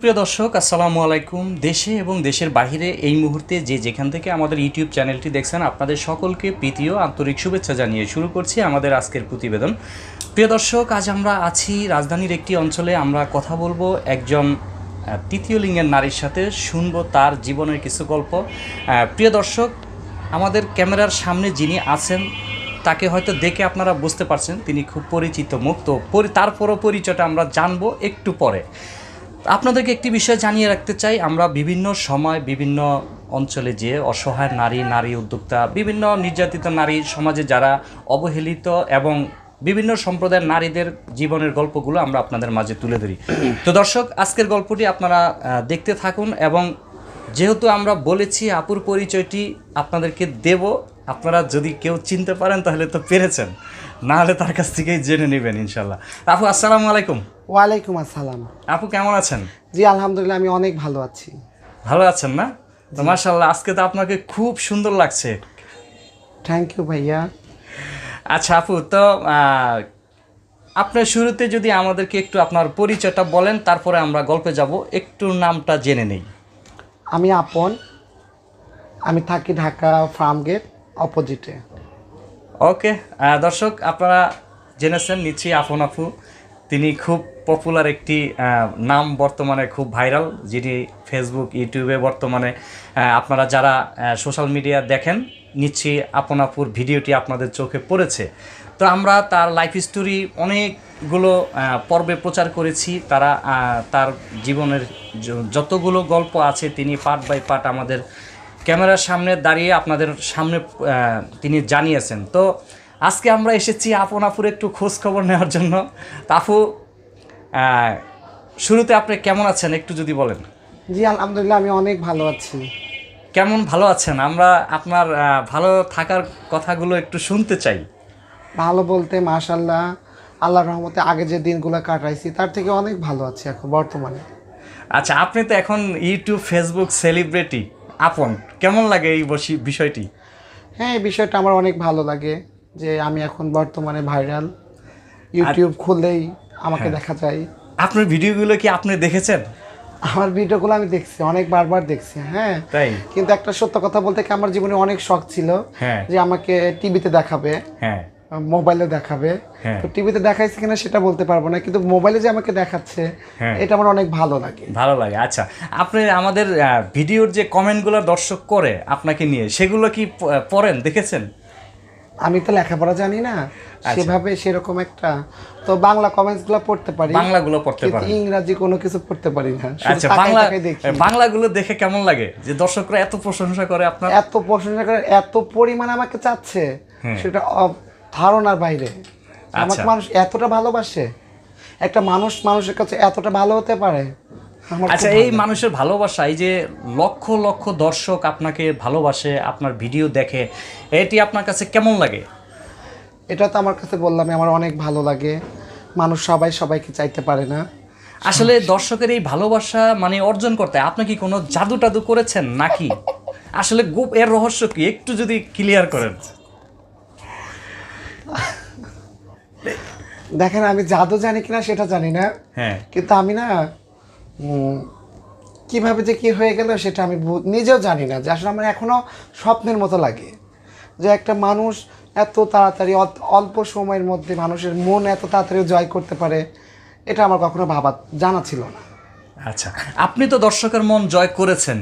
প্রিয় দর্শক, আসসালামু আলাইকুম। দেশে এবং দেশের বাইরে এই মুহূর্তে যে যেখান থেকে আমাদের ইউটিউব চ্যানেলটি দেখছেন, আপনাদের সকলকে প্রীতি আন্তরিক শুভেচ্ছা জানিয়ে শুরু করছি আমাদের আজকের প্রতিবেদন। প্রিয় দর্শক, আজ আমরা আছি রাজধানীর একটি অঞ্চলে। আমরা কথা বলব একজন তৃতীয় লিঙ্গের নারীর সাথে, শুনব তার জীবনের কিছু গল্প। প্রিয় দর্শক, আমাদের ক্যামেরার সামনে যিনি আছেন, তাকে হয়তো দেখে আপনারা বুঝতে পারছেন, তিনি খুব পরিচিত মুক্ত। তারপরও পরিচয়টা আমরা জানব একটু পরে। আপনাদেরকে একটি বিষয় জানিয়ে রাখতে চাই। আমরা বিভিন্ন সময় বিভিন্ন অঞ্চলে যে অসহায় নারী নারী উদ্যোক্তা, বিভিন্ন নির্যাতিত নারী সমাজে যারা অবহেলিত এবং বিভিন্ন সম্প্রদায়ের নারীদের জীবনের গল্পগুলো আমরা আপনাদের মাঝে তুলে ধরি। তো দর্শক, আজকের গল্পটি আপনারা দেখতে থাকুন এবং যেহেতু আমরা বলেছি আপুর পরিচয়টি আপনাদেরকে দেব, আপনারা যদি কেউ চিনতে পারেন তাহলে তো পেরেছেন। না হলে তার কাছ থেকেই জেনে নেবেন ইনশাল্লাহ। আপু আসসালামু আলাইকুম। ওয়ালাইকুম আসসালাম। আপু কেমন আছেন? জি আলহামদুলিল্লাহ আমি অনেক ভালো আছি। ভালো আছেন না? তো মাশাল্লাহ আজকে তো আপনাকে খুব সুন্দর লাগছে। থ্যাংক ইউ ভাইয়া। আচ্ছা আপু তো আপনার শুরুতে যদি আমাদেরকে একটু আপনার পরিচয়টা বলেন তারপরে আমরা গল্পে যাব। একটু নামটা জেনে নেই। আমি আপন। আমি থাকি ঢাকা ফার্ম গেট অপোজিটে। ওকে দর্শক, আপনারা জেনেছেন নিচ্ছি আফন আফু তিনি খুব পপুলার একটি নাম বর্তমানে খুব ভাইরাল যিনি ফেসবুক ইউটিউবে বর্তমানে আপনারা যারা সোশ্যাল মিডিয়া দেখেন নিচ্ছি আপন আপুর ভিডিওটি আপনাদের চোখে পড়েছে। তো আমরা তার লাইফ স্টোরি অনেকগুলো পর্বে প্রচার করেছি। তারা তার জীবনের যতগুলো গল্প আছে, তিনি পার্ট বাই পার্ট আমাদের ক্যামেরার সামনে দাঁড়িয়ে আপনাদের সামনে তিনি জানিয়েছেন। তো আজকে আমরা এসেছি আপন আপুর একটু খোঁজ খবর নেওয়ার জন্য। তা আপু শুরুতে আপনি কেমন আছেন একটু যদি বলেন? জি আলহামদুলিল্লাহ আমি অনেক ভালো আছি। কেমন ভালো আছেন? আমরা আপনার ভালো থাকার কথাগুলো একটু শুনতে চাই। ভালো বলতে মাশাল্লাহ আল্লাহর রহমতে আগে যে দিনগুলো কাটাইছি তার থেকে অনেক ভালো আছি এখন বর্তমানে। আচ্ছা আপনি তো এখন ইউটিউব ফেসবুক সেলিব্রিটি আপন কেমন লাগে এই বিষয়টি? হ্যাঁ এই বিষয়টা আমার অনেক ভালো লাগে যে আমি এখন বর্তমানে ভাইরাল। ইউটিউব খুললেই আমাকে দেখা যায়। আপনার ভিডিওগুলো কি আপনি দেখেছেন? আমার ভিডিওগুলো আমি দেখছি অনেক বারবার দেখছি হ্যাঁ। তাই? কিন্তু একটা সত্য কথা বলতে কি আমার জীবনে অনেক শখ ছিল হ্যাঁ। যে আমাকে টিভিতে দেখাবে। হ্যাঁ। মোবাইলে দেখাবে হ্যাঁ। তো টিভিতে দেখাইছে কিনা সেটা বলতে পারব না কিন্তু মোবাইলে যে আমাকে দেখাচ্ছে হ্যাঁ। এটা আমার অনেক ভালো লাগে ভালো লাগে আচ্ছা আপনি আমাদের ভিডিওর যে কমেন্টগুলো দর্শক করে আপনাকে নিয়ে সেগুলো কি পড়েন দেখেছেন আমি তো লেখাপড়া জানি না আচ্ছা। সেভাবে সেরকম একটা তো বাংলা কমেন্টসগুলো পড়তে পারি বাংলাগুলো পড়তে পারি ইংরাজি কোনো কিছু পড়তে পারি না আচ্ছা বাংলা বাংলাগুলো দেখে কেমন লাগে যে দর্শকরা এত প্রশংসা করে আপনার এত প্রশংসা করে এত পরিমাণ আমাকে চাচ্ছে হ্যাঁ। সেটা ধারণার বাইরে। আমাকে আচ্ছা। মানুষ এতটা ভালোবাসে একটা মানুষ মানুষের কাছে এতটা ভালো হতে পারে আচ্ছা এই মানুষের ভালোবাসা এই যে লক্ষ লক্ষ দর্শক আপনাকে ভালোবাসে আপনার ভিডিও দেখে এটি আপনার কাছে কেমন লাগে? এটা তো আমার কাছে বললাম আমার অনেক ভালো লাগে। মানুষ সবাই সবাইকে চাইতে পারে না। আসলে দর্শকের এই ভালোবাসা মানে অর্জন করতে আপনি কি কোনো জাদু টাদু করেছেন নাকি? আসলে গুপ এর রহস্য কি? একটু যদি ক্লিয়ার করেন। দেখেন আমি জাদু জানি কিনা সেটা জানি না। হ্যাঁ। কিন্তু আমি না কীভাবে যে কি হয়ে গেল সেটা আমি নিজেও জানি না যে আসলে আমার এখনও স্বপ্নের মতো লাগে। যে একটা মানুষ এত তাড়াতাড়ি অল্প সময়ের মধ্যে মানুষের মন এত তাড়াতাড়ি জয় করতে পারে এটা আমার কখনো ভাবা জানা ছিল না। আচ্ছা আপনি তো দর্শকের মন জয় করেছেন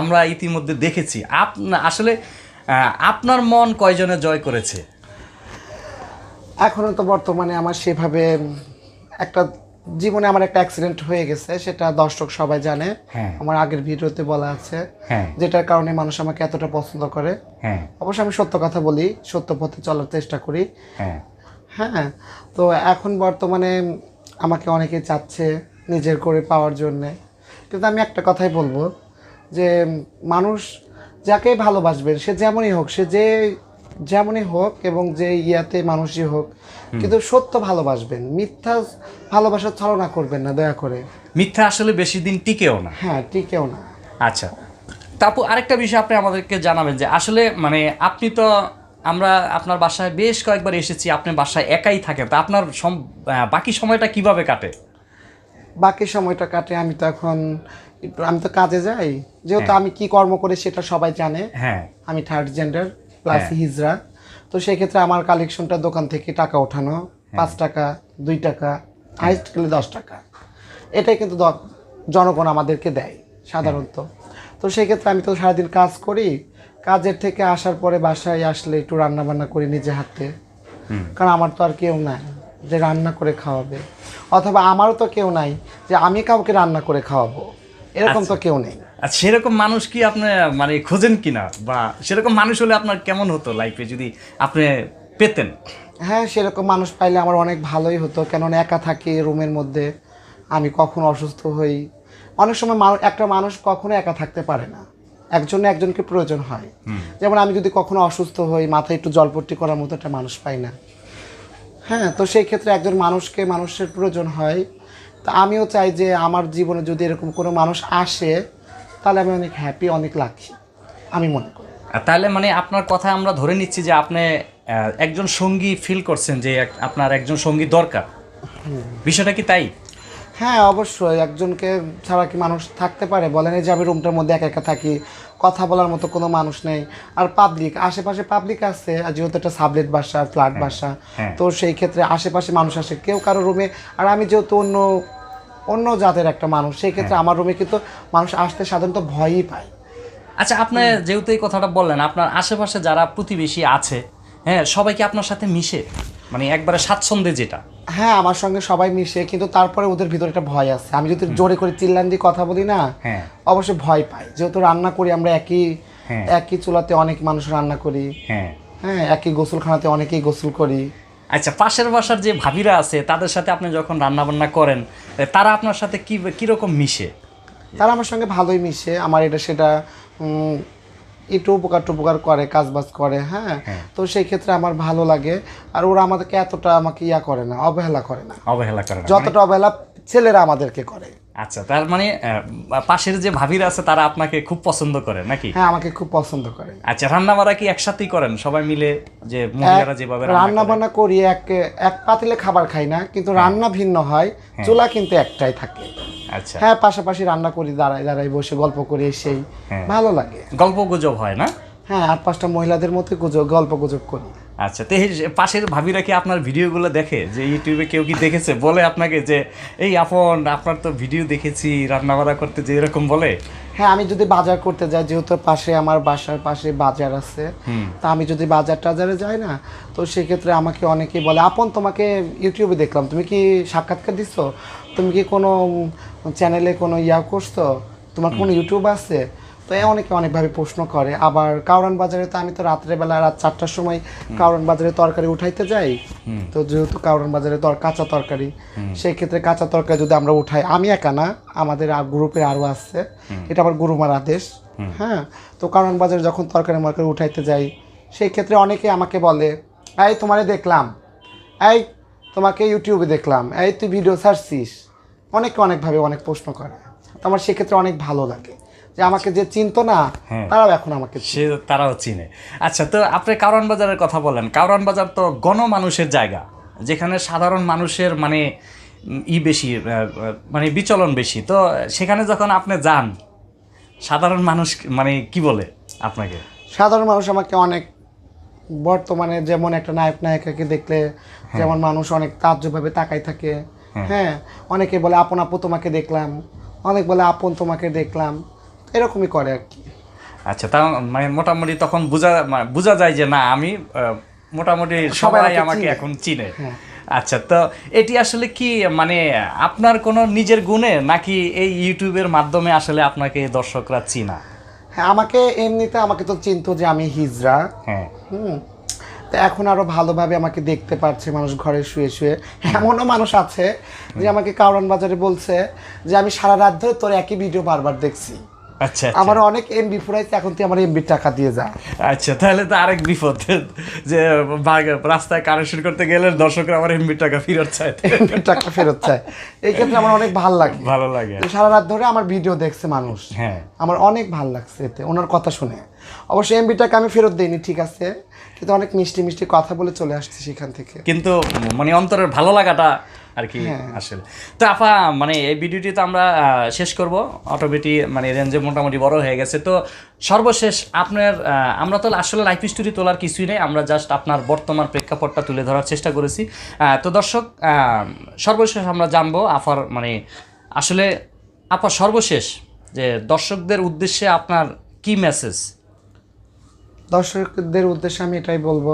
আমরা ইতিমধ্যে দেখেছি। আপ আসলে আপনার মন কয়জনে জয় করেছে? এখনও তো বর্তমানে আমার সেভাবে একটা জীবনে আমার একটা অ্যাক্সিডেন্ট হয়ে গেছে সেটা দর্শক সবাই জানে। হ্যাঁ। আমার আগের ভিডিওতে বলা আছে। হ্যাঁ। যেটার কারণে মানুষ আমাকে এতটা পছন্দ করে। হ্যাঁ। অবশ্য আমি সত্য কথা বলি সত্য পথে চলার চেষ্টা করি। হ্যাঁ। তো এখন বর্তমানে আমাকে অনেকে চাচ্ছে নিজের করে পাওয়ার জন্যে। কিন্তু আমি একটা কথাই বলব যে মানুষ যাকেই ভালোবাসবেন সে যেমনই হোক সে যে যেমনই হোক এবং যে ইয়াতে মানুষই হোক কিন্তু সত্য ভালোবাসবেন। মিথ্যা ভালোবাসার ছলনা করবেন না দয়া করে। মিথ্যা আসলে বেশি দিন টিকেও না। হ্যাঁ টিকেও না। আচ্ছা। তারপর আরেকটা বিষয় আপনি আমাদেরকে জানাবেন যে আসলে মানে আপনি তো আমরা আপনার বাসায় বেশ কয়েকবার এসেছি আপনি বাসায় একাই থাকেন। তা আপনার সম- বাকি সময়টা কীভাবে কাটে? বাকি সময়টা কাটে আমি তো এখন আমি তো কাজে যাই। যেহেতু আমি কি কর্ম করি সেটা সবাই জানে। হ্যাঁ। আমি থার্ড জেন্ডার। প্লাস হ্যাঁ। হিজরা। তো সেক্ষেত্রে আমার কালেকশনটা দোকান থেকে টাকা ওঠানো হ্যাঁ। পাঁচ টাকা দুই টাকা হাইস্ট গেলে দশ টাকা। এটাই কিন্তু জনগণ আমাদেরকে দেয় সাধারণত। তো সেক্ষেত্রে আমি তো সারাদিন কাজ করি। কাজের থেকে আসার পরে বাসায় আসলে একটু রান্না বান্না করি নিজে হাতে। কারণ আমার তো আর কেউ নাই যে রান্না করে খাওয়াবে। অথবা আমারও তো কেউ নাই যে আমি কাউকে রান্না করে খাওয়াবো। এরকম তো কেউ নেই। আর সেরকম মানুষ কি আপনি মানে খোঁজেন কিনা? বা সেরকম মানুষ হলে আপনার কেমন হতো লাইফে যদি আপনি পেতেন? হ্যাঁ সেরকম মানুষ পাইলে আমার অনেক ভালোই হতো। কেননা একা থাকি রুমের মধ্যে আমি কখন অসুস্থ হই। অনেক সময় মানুষ একটা মানুষ কখনো একা থাকতে পারে না। একজন একজনকে প্রয়োজন হয়। যেমন আমি যদি কখনো অসুস্থ হই মাথায় একটু জলপট্টি করার মতো একটা মানুষ পাই না। হ্যাঁ তো সেই ক্ষেত্রে একজন মানুষকে মানুষের প্রয়োজন হয়। তা আমিও চাই যে আমার জীবনে যদি এরকম কোনো মানুষ আসে তাহলে আমি অনেক হ্যাপি অনেক লাকি আমি মনে করি। তাহলে মানে আপনার কথা আমরা ধরে নিচ্ছি যে আপনি একজন সঙ্গী ফিল করছেন যে আপনার একজন সঙ্গী দরকার। বিষয়টা কি তাই? হ্যাঁ অবশ্যই। একজনকে ছাড়া কি মানুষ থাকতে পারে? বলেন এই যে আমি রুমটার মধ্যে একা একা থাকি কথা বলার মতো কোনো মানুষ নেই। আর পাবলিক আশেপাশে পাবলিক আছে আর যেহেতু একটা সাবলেট বাসা ফ্ল্যাট বাসা হ্যাঁ। তো সেই ক্ষেত্রে আশেপাশে মানুষ আসে কেউ কারও রুমে আর আমি যেহেতু অন্য অন্য জাতের একটা মানুষ সেই ক্ষেত্রে হ্যাঁ। আমার রুমে কিন্তু মানুষ আসতে সাধারণত ভয়ই পায়। আচ্ছা আপনি যেহেতু এই কথাটা বললেন আপনার আশেপাশে যারা প্রতিবেশী আছে হ্যাঁ সবাই কি আপনার সাথে মিশে? মানে একবারে স্বাচ্ছন্দ্যে যেটা? হ্যাঁ আমার সঙ্গে সবাই মিশে কিন্তু তারপরে ওদের ভিতরে একটা ভয় আছে। আমি যদি জোরে করে চিল্লান দিয়ে কথা বলি না হ্যাঁ। অবশ্যই ভয় পাই। যেহেতু রান্না করি আমরা একই হ্যাঁ। একই চুলাতে অনেক মানুষ রান্না করি। হ্যাঁ। হ্যাঁ একই গোসলখানাতে অনেকেই গোসল করি। আচ্ছা পাশের বাসার যে ভাবিরা আছে তাদের সাথে আপনি যখন রান্না বান্না করেন তারা আপনার সাথে কি কীরকম মিশে? তারা আমার সঙ্গে ভালোই মিশে। আমার এটা সেটা উম, একটু উপকার টুপকার করে কাজ বাজ করে হ্যাঁ? তো সেই ক্ষেত্রে আমার ভালো লাগে। আর ওরা আমাদেরকে এতটা আমাকে ইয়া করে না অবহেলা করে না। অবহেলা করে না। যতটা অবহেলা ছেলেরা আমাদেরকে করে। আচ্ছা তার মানে পাশের যে ভাবিরা আছে তারা আপনাকে খুব পছন্দ করে নাকি? হ্যাঁ আমাকে খুব পছন্দ করে। আচ্ছা রান্না বাড়া কি একসাথেই করেন? সবাই মিলে যে মহিলারা যেভাবে রান্না বান্না করি এক এক পাতিলে খাবার খাই না কিন্তু রান্না ভিন্ন হয়। চুলা কিন্তু একটাই থাকে। হ্যাঁ পাশাপাশি রান্না করি দাঁড়াই দাঁড়াই বসে গল্প করি সেই হ্যাঁ। ভালো লাগে। গল্প গুজব হয় না? হ্যাঁ আর পাঁচটা মহিলাদের মধ্যে গুজব গল্প গুজব করি। আচ্ছা তো পাশের ভাবিরা কি আপনার ভিডিওগুলো দেখে? যে ইউটিউবে কেউ কি দেখেছে? বলে আপনাকে যে এই আপন আপনার তো ভিডিও দেখেছি রান্না বান্না করতে যে এরকম বলে? হ্যাঁ আমি যদি বাজার করতে যাই যেহেতু পাশে আমার বাসার পাশে বাজার আছে তা আমি যদি বাজার টাজারে যাই না তো সেক্ষেত্রে আমাকে অনেকেই বলে আপন তোমাকে ইউটিউবে দেখলাম তুমি কি সাক্ষাৎকার দিচ্ছ তুমি কি কোনো চ্যানেলে কোনো ইয়া করছ? তোমার কোনো ইউটিউব আছে? তো এ অনেকে অনেকভাবে প্রশ্ন করে। আবার কাউরান বাজারে তো আমি তো রাত্রেবেলা রাত চারটার সময় কাউরান বাজারে তরকারি উঠাইতে যাই। তো যেহেতু কাউরান বাজারে তর কাঁচা তরকারি সেই ক্ষেত্রে কাঁচা তরকারি যদি আমরা উঠাই আমি একা না আমাদের আর গ্রুপে আরও আসছে এটা আমার গুরুমার আদেশ। হ্যাঁ? তো কারণ বাজারে যখন তরকারি মার্কারি উঠাইতে যাই সেই ক্ষেত্রে অনেকে আমাকে বলে এই তোমারে দেখলাম। এই তোমাকে ইউটিউবে দেখলাম এই তুই ভিডিও ছাড়ছিস। অনেকে অনেকভাবে অনেক প্রশ্ন করে। আমার সেক্ষেত্রে অনেক ভালো লাগে। যে আমাকে যে চিনতো না হ্যাঁ। তারাও এখন আমাকে সে তারাও চিনে। আচ্ছা তো আপনি কারওয়ান বাজারের কথা বলেন। কারওয়ান বাজার তো গণমানুষের জায়গা যেখানে সাধারণ মানুষের মানে ই বেশি মানে বিচলন বেশি। তো সেখানে যখন আপনি যান সাধারণ মানুষ মানে কি বলে আপনাকে? সাধারণ মানুষ আমাকে অনেক বর্তমানে যেমন একটা নায়ক নায়িকাকে দেখলে যেমন মানুষ অনেক তাজ্জভাবে তাকাই থাকে। হ্যাঁ। অনেকে বলে আপন আপু তোমাকে দেখলাম। অনেক বলে আপন তোমাকে দেখলাম। এরকমই করে আর কি। আচ্ছা তা মানে মোটামুটি তখন বোঝা মানে বোঝা যায় যে না আমি মোটামুটি সবাই আমাকে এখন চিনে। হ্যাঁ। আচ্ছা তো এটি আসলে কি মানে আপনার কোনো নিজের গুণে নাকি এই ইউটিউবের মাধ্যমে আসলে আপনাকে দর্শকরা চিনা? হ্যাঁ আমাকে এমনিতে আমাকে তো চিনতো যে আমি হিজরা হ্যাঁ। হুম তো এখন আরও ভালোভাবে আমাকে দেখতে পারছে মানুষ ঘরে শুয়ে শুয়ে। এমনও মানুষ আছে যে আমাকে কাউরান বাজারে বলছে যে, আমি সারা রাত ধরে তোর একই ভিডিও বারবার দেখছি। আচ্ছা আমার অনেক এমবি ফুরাইছে এখন তুই আমার এমবির টাকা দিয়ে যা। আচ্ছা তাহলে তো আরেক বিপদ। যে রাস্তায় কানেকশন করতে গেলে দর্শকরা আমার এমবি টাকা ফেরত চায়। এমবির টাকা ফেরত চায়। এই ক্ষেত্রে আমার অনেক ভালো লাগে। ভালো লাগে। সারা রাত ধরে আমার ভিডিও দেখছে মানুষ। হ্যাঁ। আমার অনেক ভালো লাগছে এতে ওনার কথা শুনে। অবশ্যই এমবি টাকা আমি ফেরত দিইনি ঠিক আছে। কিন্তু অনেক মিষ্টি মিষ্টি কথা বলে চলে আসছে সেখান থেকে। কিন্তু মানে অন্তরের ভালো লাগাটা আর কি আসলে তো আপা মানে এই ভিডিওটি তো আমরা শেষ করব। অটোমেটিক মানে রেঞ্জে মোটামুটি বড় হয়ে গেছে। তো সর্বশেষ আপনার আমরা তো আসলে লাইফ স্টোরি তোলার কিছুই নেই। আমরা জাস্ট আপনার বর্তমান প্রেক্ষাপটটা তুলে ধরার চেষ্টা করেছি। তো দর্শক সর্বশেষ আমরা জানব আফার মানে আসলে আপা সর্বশেষ যে দর্শকদের উদ্দেশ্যে আপনার কি মেসেজ দর্শকদের উদ্দেশ্যে আমি এটাই বলব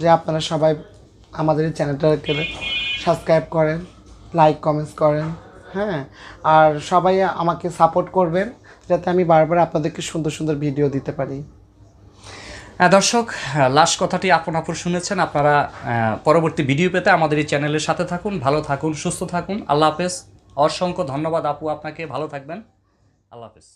যে আপনারা সবাই আমাদের এই চ্যানেলটাকে সাবস্ক্রাইব করেন, লাইক, কমেন্টস করেন হ্যাঁ? আর সবাই আমাকে সাপোর্ট করবেন যাতে আমি বারবার আপনাদেরকে সুন্দর সুন্দর ভিডিও দিতে পারি। হ্যাঁ দর্শক লাস্ট কথাটি আপন আপন শুনেছেন। আপনারা পরবর্তী ভিডিও পেতে আমাদের এই চ্যানেলের সাথে থাকুন, ভালো থাকুন, সুস্থ থাকুন। আল্লাহ হাফেজ। অসংখ্য ধন্যবাদ আপু আপনাকে। ভালো থাকবেন। আল্লাহ হাফেজ।